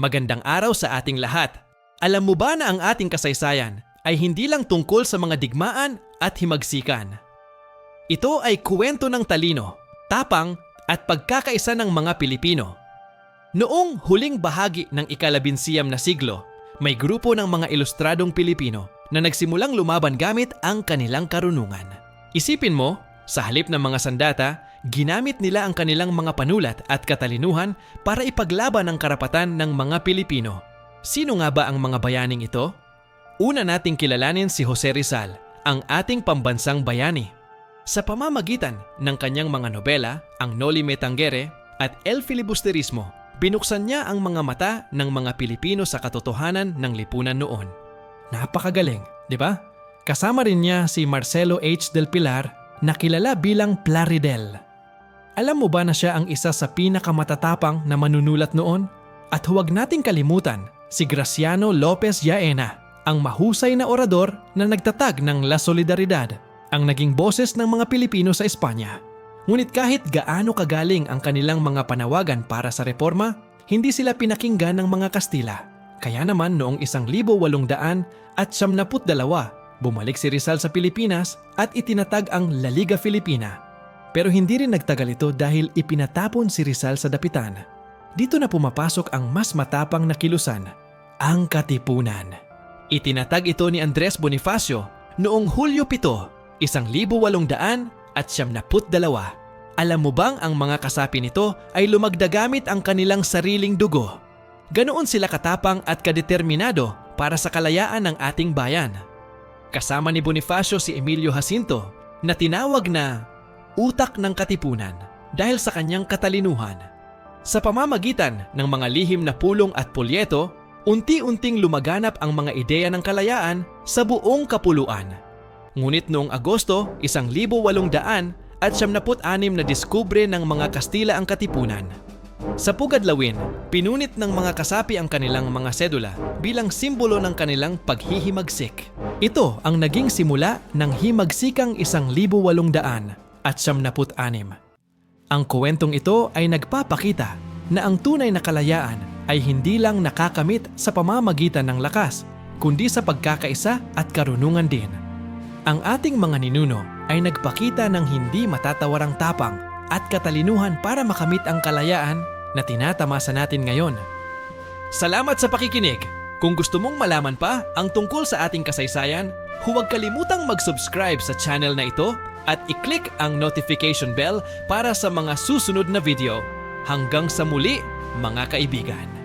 Magandang araw sa ating lahat. Alam mo ba na ang ating kasaysayan ay hindi lang tungkol sa mga digmaan at himagsikan? Ito ay kwento ng talino, tapang at pagkakaisa ng mga Pilipino. Noong huling bahagi ng ikalabinsiyam na siglo, may grupo ng mga ilustradong Pilipino na nagsimulang lumaban gamit ang kanilang karunungan. Isipin mo, sa halip ng mga sandata, ginamit nila ang kanilang mga panulat at katalinuhan para ipaglaban ang karapatan ng mga Pilipino. Sino nga ba ang mga bayaning ito? Una nating kilalanin si Jose Rizal, ang ating pambansang bayani. Sa pamamagitan ng kanyang mga nobela, ang Noli Me Tangere at El Filibusterismo, binuksan niya ang mga mata ng mga Pilipino sa katotohanan ng lipunan noon. Napakagaling, di ba? Kasama rin niya si Marcelo H. del Pilar na kilala bilang Plaridel. Alam mo ba na siya ang isa sa pinakamatatapang na manunulat noon? At huwag nating kalimutan si Graciano Lopez Yaena, ang mahusay na orador na nagtatag ng La Solidaridad, ang naging boses ng mga Pilipino sa Espanya. Ngunit kahit gaano kagaling ang kanilang mga panawagan para sa reforma, hindi sila pinakinggan ng mga Kastila. Kaya naman noong 1800 at 72, bumalik si Rizal sa Pilipinas at itinatag ang La Liga Filipina. Pero hindi rin nagtagal ito dahil ipinatapon si Rizal sa dapitan. Dito na pumapasok ang mas matapang na kilusan, ang Katipunan. Itinatag ito ni Andres Bonifacio noong Hulyo 7, 1800 at 72. Alam mo bang ang mga kasapi nito ay lumagdagamit ang kanilang sariling dugo? Ganoon sila katapang at kadeterminado para sa kalayaan ng ating bayan. Kasama ni Bonifacio si Emilio Jacinto na tinawag na utak ng katipunan dahil sa kanyang katalinuhan. Sa pamamagitan ng mga lihim na pulong at polyeto, unti-unting lumaganap ang mga ideya ng kalayaan sa buong kapuluan. Ngunit noong Agosto, 1800 at 76 na diskubre ng mga Kastila ang katipunan. Sa Pugadlawin, pinunit ng mga kasapi ang kanilang mga sedula bilang simbolo ng kanilang paghihimagsik. Ito ang naging simula ng himagsikang 1800 at 76. Ang kwentong ito ay nagpapakita na ang tunay na kalayaan ay hindi lang nakakamit sa pamamagitan ng lakas, kundi sa pagkakaisa at karunungan din. Ang ating mga ninuno ay nagpakita ng hindi matatawarang tapang at katalinuhan para makamit ang kalayaan na tinatamasa natin ngayon. Salamat sa pakikinig! Kung gusto mong malaman pa ang tungkol sa ating kasaysayan, huwag kalimutang mag-subscribe sa channel na ito at i-click ang notification bell para sa mga susunod na video. Hanggang sa muli, mga kaibigan!